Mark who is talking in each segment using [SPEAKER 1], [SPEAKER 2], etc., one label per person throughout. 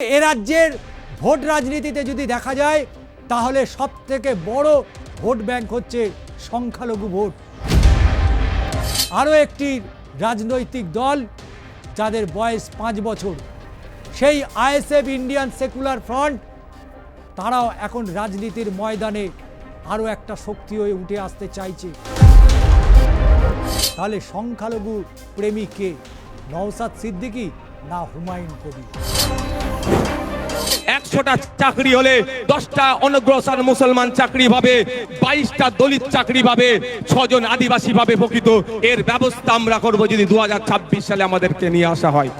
[SPEAKER 1] এ রাজ্যের ভোট রাজনীতিতে যদি দেখা যায়, তাহলে সব থেকে বড় ভোট ব্যাংক হচ্ছে সংখ্যালঘু ভোট। আরও একটি রাজনৈতিক দল যাদের বয়স পাঁচ বছর, সেই আইএসএফ ইন্ডিয়ান সেকুলার ফ্রন্ট, তারাও এখন রাজনীতির ময়দানে আরও একটা শক্তি হয়ে উঠে আসতে চাইছে। তাহলে সংখ্যালঘু প্রেমিক নওসাদ সিদ্দিকী না হুমায়ুন কবির?
[SPEAKER 2] একশোটা চাকরি হলে দশটা অনগ্রসর মুসলমান চাকরি পাবে, বাইশটা দলিত চাকরি পাবে, ছজন আদিবাসী পাবে প্রকৃত। এর ব্যবস্থা আমরা করব যদি দু হাজার ছাব্বিশ সালে আমাদেরকে নিয়ে আসা হয়।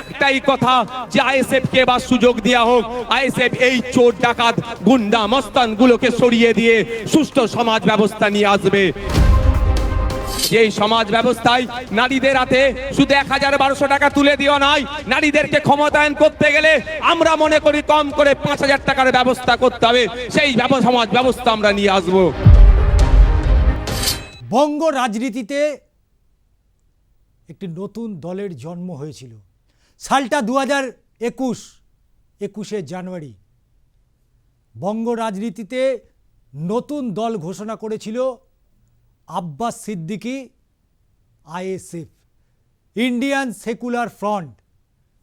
[SPEAKER 2] একটাই কথা, যে আইএসএফ কে বা সুযোগ দেওয়া হোক, আইএসএফ এই চোর ডাকাত, গুন্ডা মস্তান গুলোকে সরিয়ে দিয়ে সুষ্ঠু সমাজ ব্যবস্থা নিয়ে আসবে। এই সমাজ ব্যবস্থায় নারীদের হাতে শুধু এক হাজার বারোশো টাকা তুলে দেওয়া নয়, নারীদেরকে ক্ষমতায়ন করতে গেলে আমরা মনে করি কম করে পাঁচ হাজার টাকার ব্যবস্থা করতে হবে। সেই সমাজ ব্যবস্থা আমরা নিয়ে আসব।
[SPEAKER 1] বঙ্গ রাজনীতিতে একটি নতুন দলের জন্ম হয়েছিল। সালটা দু হাজার একুশ, একুশে জানুয়ারি। বঙ্গ রাজনীতিতে নতুন দল ঘোষণা করেছিল Abbas Siddiqui, ISF. Indian secular front,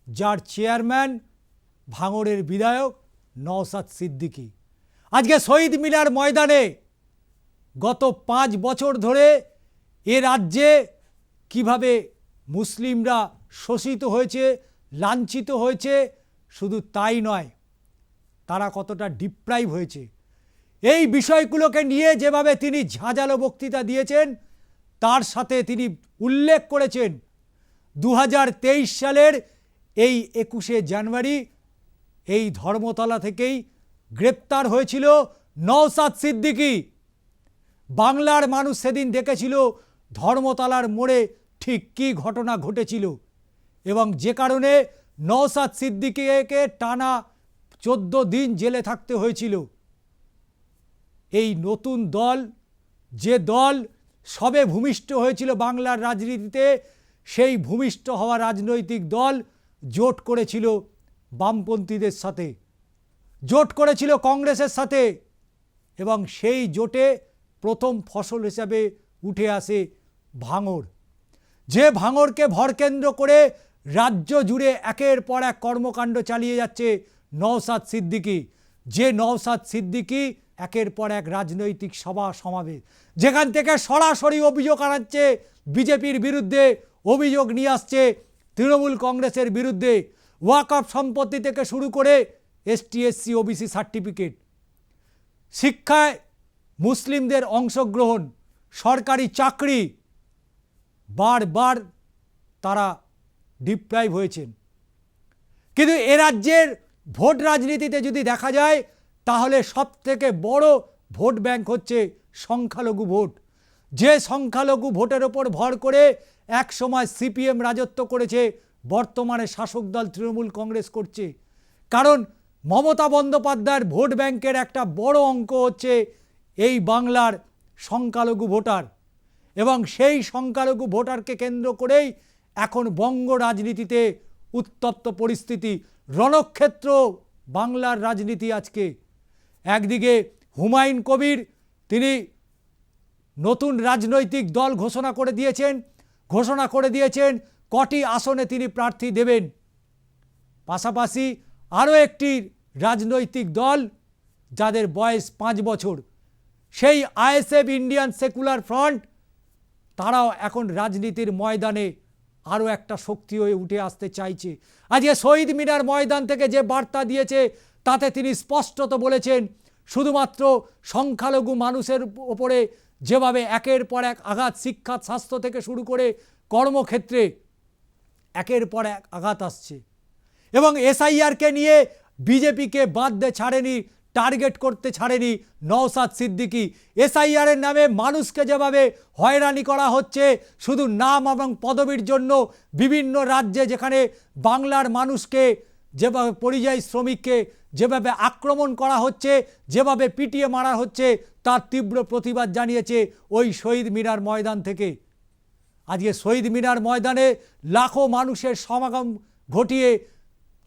[SPEAKER 1] যার চেয়ারম্যান, ভাঙড়ের বিধায়ক নওসাদ সিদ্দিকি। আজকে শহীদ মিনার ময়দানে গত পাঁচ বছর ধরে এ রাজ্যে কীভাবে মুসলিমরা শোষিত হয়েছে, লাঞ্ছিত হয়েছে, শুধু তাই নয়, তারা কতটা ডিপ্রাইভ হয়েছে এই বিষয়গুলোকে নিয়ে যেভাবে তিনি ঝাঁঝালো বক্তৃতা দিয়েছেন, তার সাথে তিনি উল্লেখ করেছেন দু হাজার তেইশ সালের এই একুশে জানুয়ারি, এই ধর্মতলা থেকেই গ্রেপ্তার হয়েছিল নওসাদ সিদ্দিকী। বাংলার মানুষ সেদিন দেখেছিল ধর্মতলার মোড়ে ঠিক কী ঘটনা ঘটেছিল এবং যে কারণে নওসাদ সিদ্দিকিকে টানা চোদ্দ দিন জেলে থাকতে হয়েছিল। এই নতুন দল, যে দল সবে ভূমিষ্ঠ হয়েছিল বাংলার রাজনীতিতে, সেই ভূমিষ্ঠ হওয়া রাজনৈতিক দল জোট করেছিল বামপন্থীদের সাথে। জোট করেছিল কংগ্রেসের সাথে এবং সেই জোটে প্রথম ফসল হিসাবে উঠে আসে ভাঙর যে ভাঙড়কে ভরকেন্দ্র করে রাজ্য জুড়ে একের পর এক কর্মকাণ্ড চালিয়ে যাচ্ছে নওসাদ সিদ্দিকী। যে নওসাদ সিদ্দিকী একের পর এক রাজনৈতিক সভা সমাবেশ। যেখান থেকে সরাসরি অভিযোগ আনাচ্ছে, বিজেপির বিরুদ্ধে অভিযোগ নিয়ে আসছে, তৃণমূল কংগ্রেসের বিরুদ্ধে ওয়াকআপ সম্পত্তি থেকে শুরু করে এসটি এসসি ওবিসি সার্টিফিকেট। শিক্ষায় মুসলিমদের অংশগ্রহণ, সরকারি চাকরি, বারবার তারা ডিপ্রাইভ হয়েছেন। কিন্তু এ রাজ্যের ভোট রাজনীতিতে যদি দেখা যায় তাহলে সব থেকে বড় ভোট ব্যাংক হচ্ছে সংখ্যালঘু ভোট। যে সংখ্যালঘু ভোটের ওপর ভর করে এক সময় সিপিএম রাজত্ব করেছে, বর্তমানে শাসক দল তৃণমূল কংগ্রেস করছে। কারণ মমতা বন্দ্যোপাধ্যায়ের ভোট ব্যাংকের একটা বড় অঙ্ক হচ্ছে এই বাংলার সংখ্যালঘু ভোটার। এবং সেই সংখ্যালঘু ভোটারকে কেন্দ্র করেই এখন বঙ্গ রাজনীতিতে উত্তপ্ত পরিস্থিতি। রণক্ষেত্র বাংলার রাজনীতি আজকে। একদিকে হুমায়ুন কবির, তিনি নতুন রাজনৈতিক দল ঘোষণা করে দিয়েছেন, ঘোষণা করে দিয়েছেন, কটি আসনে তিনি প্রার্থী দেবেন। পাশাপাশি আরও একটি রাজনৈতিক দল যাদের বয়স পাঁচ বছর, সেই আইএসএফ ইন্ডিয়ান সেকুলার ফ্রন্ট, তারাও এখন রাজনীতির ময়দানে আরও একটা শক্তি হয়ে উঠে আসতে চাইছে। আজকে শহীদ মিনার ময়দান থেকে যে বার্তা দিয়েছে তাতে তিনি স্পষ্টত বলেছেন, শুধুমাত্র সংখ্যালঘু মানুষের ওপরে যেভাবে একের পর এক আঘাত শিক্ষা, স্বাস্থ্য থেকে শুরু করে কর্মক্ষেত্রে একের পর এক আঘাত আসছে। এবং এসআইআরকে নিয়ে বিজেপিকে বাঁধতে ছাড়েনি, টার্গেট করতে ছাড়েনি নওসাদ সিদ্দিকী। এসআইআরের নামে মানুষকে যেভাবে হয়রানি করা হচ্ছে, শুধু নাম এবং পদবীর জন্য বিভিন্ন রাজ্যে যেখানে বাংলার মানুষকে যেভাবে পরিযায়ী শ্রমিককে যেভাবে আক্রমণ করা হচ্ছে, যেভাবে পিটিয়ে মারা হচ্ছে, তার তীব্র প্রতিবাদ জানিয়েছে ওই শহীদ মিনার ময়দান থেকে। আজকে শহীদ মিনার ময়দানে লাখো মানুষের সমাগম ঘটিয়ে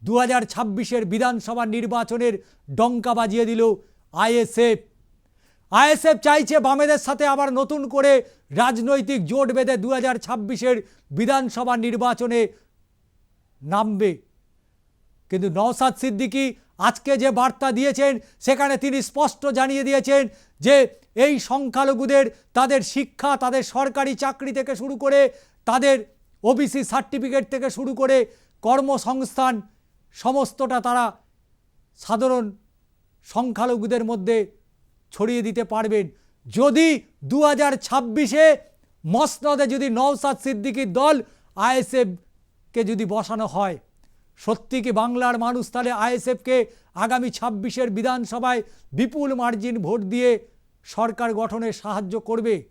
[SPEAKER 1] দু হাজার ছাব্বিশের বিধানসভা নির্বাচনের ডঙ্কা বাজিয়ে দিল আইএসএফ। আইএসএফ চাইছে বামেদের সাথে আবার নতুন করে রাজনৈতিক জোট বেঁধে দু হাজার ছাব্বিশের বিধানসভা নির্বাচনে নামবে। কিন্তু নওসাদ সিদ্দিকী আজকে যে বার্তা দিয়েছেন, সেখানে তিনি স্পষ্ট জানিয়ে দিয়েছেন যে এই সংখ্যালঘুদের, তাদের শিক্ষা, তাদের সরকারি চাকরি থেকে শুরু করে, তাদের ওবিসি সার্টিফিকেট থেকে শুরু করে কর্মসংস্থান, সমস্তটা তারা সাধারণ সংখ্যালঘুদের মধ্যে ছড়িয়ে দিতে পারবেন। যদি দু হাজার ছাব্বিশে মসনদে যদি নওসাদ সিদ্দিকীর দল আইএসএফকে যদি বসানো হয় সত্যি কি বাংলার মানুষ তাহলে আইএসএফকে আগামী ছাব্বিশের বিধানসভায় বিপুল মার্জিন ভোট দিয়ে সরকার গঠনে সাহায্য করবে?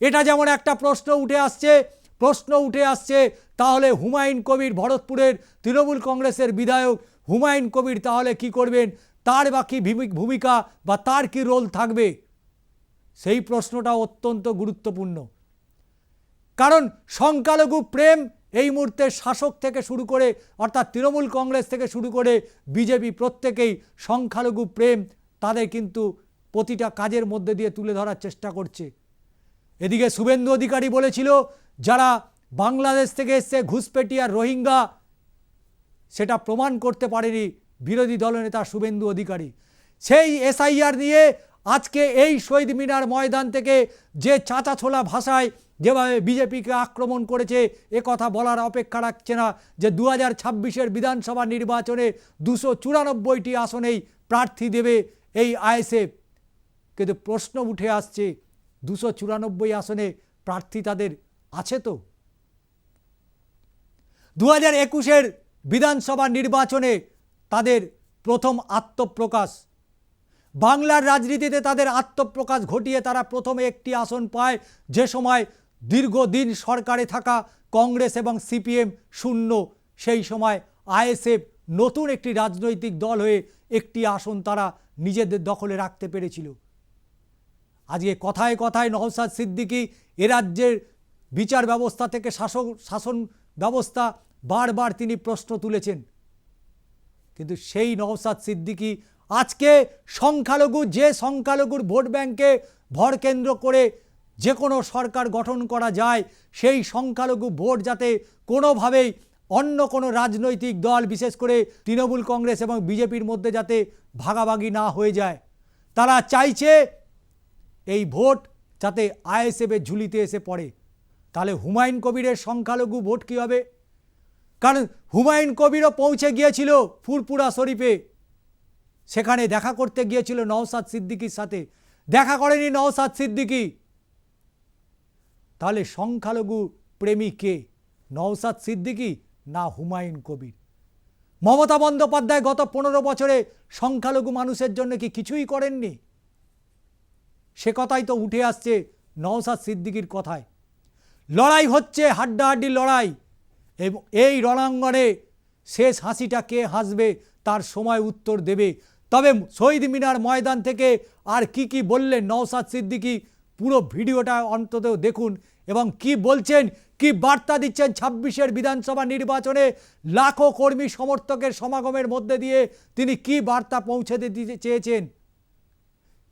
[SPEAKER 1] এটা যেমন একটা প্রশ্ন উঠে আসছে, প্রশ্ন উঠে আসছে, তাহলে হুমায়ুন কবির ভরতপুরের তৃণমূল কংগ্রেসের বিধায়ক হুমায়ুন কবির তাহলে কি করবেন? তার বা কী ভূমি- ভূমিকা বা তার কি রোল থাকবে? সেই প্রশ্নটা অত্যন্ত গুরুত্বপূর্ণ। কারণ সংখ্যালঘু প্রেম এই মুহূর্তে শাসক থেকে শুরু করে, অর্থাৎ তৃণমূল কংগ্রেস থেকে শুরু করে বিজেপি প্রত্যেকেই সংখ্যালঘু প্রেম তাদের কিন্তু প্রতিটা কাজের মধ্যে দিয়ে তুলে ধরার চেষ্টা করছে। এদিকে শুভেন্দু অধিকারী বলেছিল, যারা বাংলাদেশ থেকে এসছে ঘুষপেটিয়া রোহিঙ্গা, সেটা প্রমাণ করতে পারেনি বিরোধী দলনেতা শুভেন্দু অধিকারী। সেই এসআইআর নিয়ে আজকে এই শহীদ মিনার ময়দান থেকে যে চাচা ছোলা ভাষায় যেভাবে বিজেপিকে আক্রমণ করেছে, এ কথা বলার অপেক্ষা রাখছে না যে দু হাজার ছাব্বিশের বিধানসভা নির্বাচনে দুশো চুরানব্বইটি আসনেই প্রার্থী দেবে এই আইএসএফ। কিন্তু প্রশ্ন উঠে আসছে, দুশো চুরানব্বই আসনে প্রার্থী তাদের আছে তো? দু হাজার একুশের বিধানসভা নির্বাচনে তাদের প্রথম আত্মপ্রকাশ। বাংলার রাজনীতিতে তাদের আত্মপ্রকাশ ঘটিয়ে তারা প্রথমে একটি আসন পায় যে সময় দীর্ঘদিন সরকারে থাকা কংগ্রেস এবং সিপিএম শূন্য। সেই সময় আইএসএফ নতুন একটি রাজনৈতিক দল হয়ে একটি আসন তারা নিজেদের দখলে রাখতে পেরেছিল। আজকে কথায় কথায় নওসাদ সিদ্দিকী এ রাজ্যের বিচার ব্যবস্থা থেকে শাসক, শাসন ব্যবস্থা বারবার তিনি প্রশ্ন তুলেছেন। কিন্তু সেই নওসাদ সিদ্দিকী আজকে সংখ্যালঘু, যে সংখ্যালঘুর ভোট ব্যাংকে ভর কেন্দ্র করে যে কোনো সরকার গঠন করা যায়, সেই সংখ্যালঘু ভোট যাতে কোনোভাবেই অন্য কোনো রাজনৈতিক দল, বিশেষ করে তৃণমূল কংগ্রেস এবং বিজেপির মধ্যে যাতে ভাগাভাগি না হয়ে যায়। তারা চাইছে এই ভোট যাতে আইএসএফের ঝুলিতে এসে পড়ে। তাহলে হুমায়ুন কবিরের সংখ্যালঘু ভোট কী হবে? কারণ হুমায়ুন কবিরও পৌঁছে গিয়েছিল ফুরপুরা শরীফে। সেখানে দেখা করতে গিয়েছিল নওসাদ সিদ্দিকির সাথে। দেখা করেনি নওসাদ সিদ্দিকি। তাহলে সংখ্যালঘু প্রেমী কে? নওসাদ সিদ্দিকি না হুমায়ুন কবির? মমতা বন্দ্যোপাধ্যায় গত পনেরো বছরে সংখ্যালঘু মানুষের জন্য কি কিছুই করেননি? সে কথাই তো উঠে আসছে নওসাদ সিদ্দিকির কথায়। লড়াই হচ্ছে হাড্ডাহাড্ডি লড়াই, এবং এই রণাঙ্গনে শেষ হাসিটা কে হাসবে তার সময় উত্তর দেবে। তবে শহীদ মিনার ময়দান থেকে আর কি কি বললেন নওসাদ সিদ্দিকি পুরো ভিডিওটা অন্তত দেখুন এবং কি বলছেন, কি বার্তা দিচ্ছেন ছাব্বিশের বিধানসভা নির্বাচনে লাখো কর্মী সমর্থকের সমাগমের মধ্যে দিয়ে তিনি কি বার্তা পৌঁছে দিতে চেয়েছেন?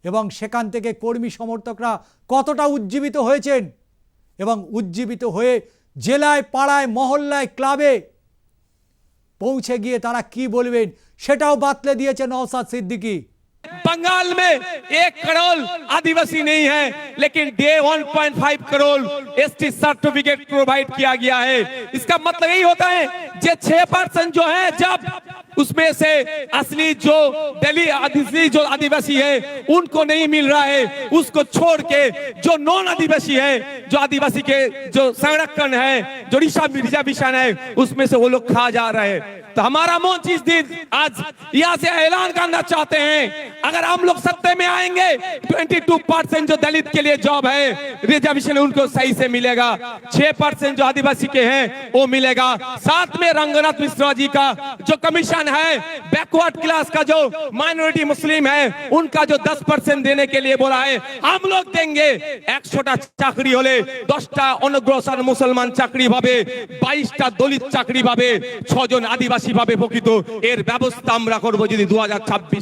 [SPEAKER 1] এবং সেখান থেকে কর্মী সমর্থকরা কতটা উজ্জীবিত হয়েছেন? এবং উজ্জীবিত হয়ে জেলায়, পাড়ায়, মহল্লায়, ক্লাবে পৌঁছে গিয়ে তারা কি বলবেন, সেটাও বাতলে দিয়েছে নওসাদ সিদ্দিকী।
[SPEAKER 2] बंगाल में एक करोड़ आदिवासी नहीं है, लेकिन डे 1.5 करोड़ एसटी सर्टिफिकेट प्रोवाइड किया गया है। इसका मतलब यही होता है, जो छह परसेंट जो है, जब उसमें से असली जो दिल्ली असली जो आदिवासी है, उनको नहीं मिल रहा है। उसको छोड़ के जो नॉन आदिवासी है, जो आदिवासी के जो संरक्षण है, जो रिजर्वेशन है, उसमें से वो लोग खा जा रहे हैं। तो हमारा मोच इस दिन, आज यहाँ से ऐलान करना चाहते हैं, अगर हम लोग सत्ते में आएँगे 22 परसेंट जो दलित के लिए जॉब है रिजर्वेशन उनको सही से मिलेगा। 6 परसेंट जो आदिवासी के हैं, वो मिलेगा। साथ में रंगनाथ मिश्रा जी का जो कमीशन किसान है बैकवर्ड क्लास का जो माइनॉरिटी मुस्लिम है उनका जो 10 परसेंट देने के लिए बोला है हम लोग देंगे একশোটা চাকরি হলে দশটা অনগ্রসর মুসলমান চাকরি পাবে বাইশটা দলিত চাকরি পাবে ছজন আদিবাসী পাবে প্রকৃত এর ব্যবস্থা আমরা করবো যদি দু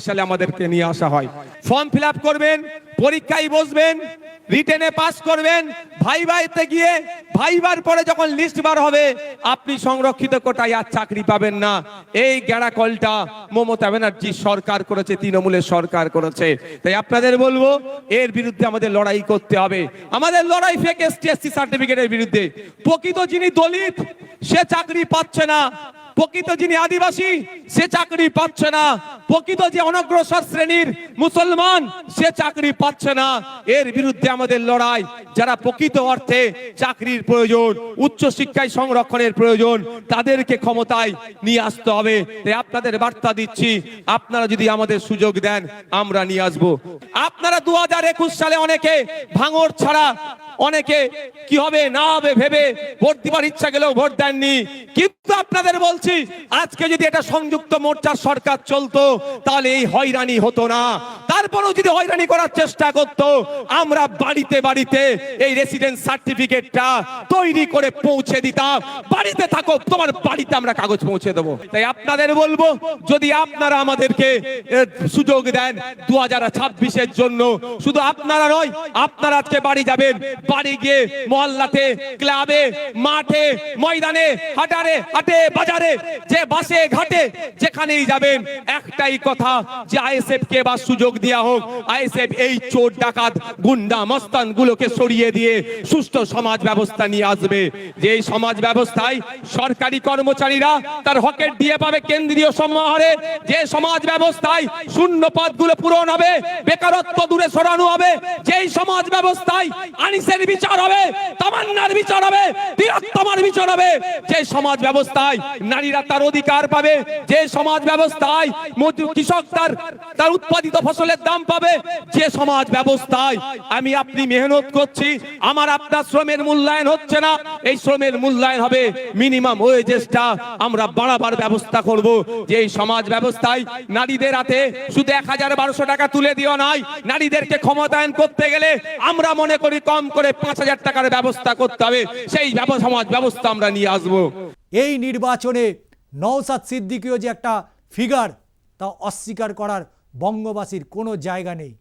[SPEAKER 2] সালে আমাদেরকে নিয়ে আসা হয় ফর্ম ফিল করবেন পরীক্ষায় বসবেন রিটেনে পাস করবেন ভাই ভাইতে গিয়ে ভাইবার পরে যখন লিস্ট বার হবে, আপনি সংরক্ষিত কোটায় আর চাকরি পাবেন না। এই গেড়া কলটা মমতা ব্যানার্জি সরকার করেছে, তৃণমূলের সরকার করেছে। তাই আপনাদের বলব, এর বিরুদ্ধে আমাদের লড়াই করতে হবে। আমাদের লড়াই ফেক এসটি এসসি সার্টিফিকেটের বিরুদ্ধে। প্রকৃত যিনি দলিত, সে চাকরি পাচ্ছে না। প্রকৃত যিনি আদিবাসী, সে চাকরি পাচ্ছে না। প্রকৃত যে অনগ্রসর শ্রেণির মুসলমান, সে চাকরি পাচ্ছে না। এর বিরুদ্ধে আমাদের লড়াই, যারা প্রকৃত অর্থে চাকরির প্রয়োজন, উচ্চ শিক্ষায় সংরক্ষণের প্রয়োজন, তাদেরকে ক্ষমতায় নিয়ে আসতে হবে। তাই আপনাদের বার্তা দিচ্ছি, আপনারা যদি আমাদের সুযোগ দেন, আমরা নিয়ে আসব। আপনারা দু হাজার একুশ সালে অনেকে ভাঙর ছাড়া, অনেকে কি হবে না হবে ভেবে ভোট দিবার ইচ্ছা গেলেও ভোট দেননি। কিন্তু আপনাদের বলছি আজকে যদি এটা সংযুক্ত মোর্চার সরকার চলতো, তাহলে এই হয়রানি হতো না। তারপরেও যদি হয়রানি করার চেষ্টা করতো, আমরা বাড়িতে বাড়িতে এই রেসিডেন্স সার্টিফিকেটটা তৈরি করে পৌঁছে দিতাম। বাড়িতে থাকো, তোমার বাড়িতে আমরা কাগজ পৌঁছে দেবো। তাই আপনাদের বলব, যদি আপনারা আমাদেরকে সুযোগ দেন দু হাজার ছাব্বিশের জন্য। শুধু আপনারা নয়, আপনারা আজকে বাড়ি যাবেন। বাড়ি গিয়ে মহল্লাতে, ক্লাবে, মাঠে, ময়দানে, হাটারে, হাটে, বাজারে যে বাসে, ঘাটে যেখানেই যাবেন, একটাই কথা, যে আইএসএফ কে বা সুযোগ দেওয়া হোক। আইএসএফ এই চোর ডাকাত, গুন্ডা মস্তান গুলোকে সরিয়ে দিয়ে সুস্থ সমাজ ব্যবস্থা নিয়ে আসবে। যে সমাজ ব্যবস্থায় সরকারি কর্মচারীরা তার হকের দিয়ে পাবে কেন্দ্রীয় সমাহারে যে সমাজ ব্যবস্থায় শূন্য পদগুলো পূরণ হবে, বেকারত্ব দূরে সরানো হবে, যেই সমাজ ব্যবস্থায় আনিসের বিচার হবে, তামান্নার বিচার হবে, তিরোত্তমার বিচার হবে, যে সমাজ ব্যবস্থায় নারীরা তার অধিকার পাবে। যে সমাজ ব্যবস্থায় কৃষক তার তার উৎপাদিত ফসলের দাম পাবে, যে সমাজ ব্যবস্থায় আমি আপনি মেহনত করছি, আমার আপনার শ্রমের মূল্যায়ন হচ্ছে না। এই শ্রমের মূল্যায়ন হবে মিনিমাম ওয়েজেসটা আমরা বাড়াবার ব্যবস্থা করব। যে এই সমাজ ব্যবস্থায় নারীদের হাতে শুধু এক হাজার বারোশো টাকা তুলে দিও নাই, নারীদেরকে ক্ষমতায়ন করতে গেলে আমরা মনে করি কম করে পাঁচ হাজার টাকার ব্যবস্থা করতে হবে। সেই সমাজ ব্যবস্থা আমরা নিয়ে আসব।
[SPEAKER 1] এই নির্বাচনে নওসাদ সিদ্দিকীয় যে একটা ফিগার তা অস্বীকার করার বঙ্গবাসীর কোনো জায়গা নেই।